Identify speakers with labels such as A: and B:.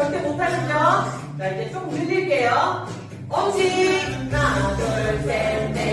A: 절대 못하시죠? 자, 이제 조금 늘릴게요. 엄지. 하나, 둘, 셋, 넷,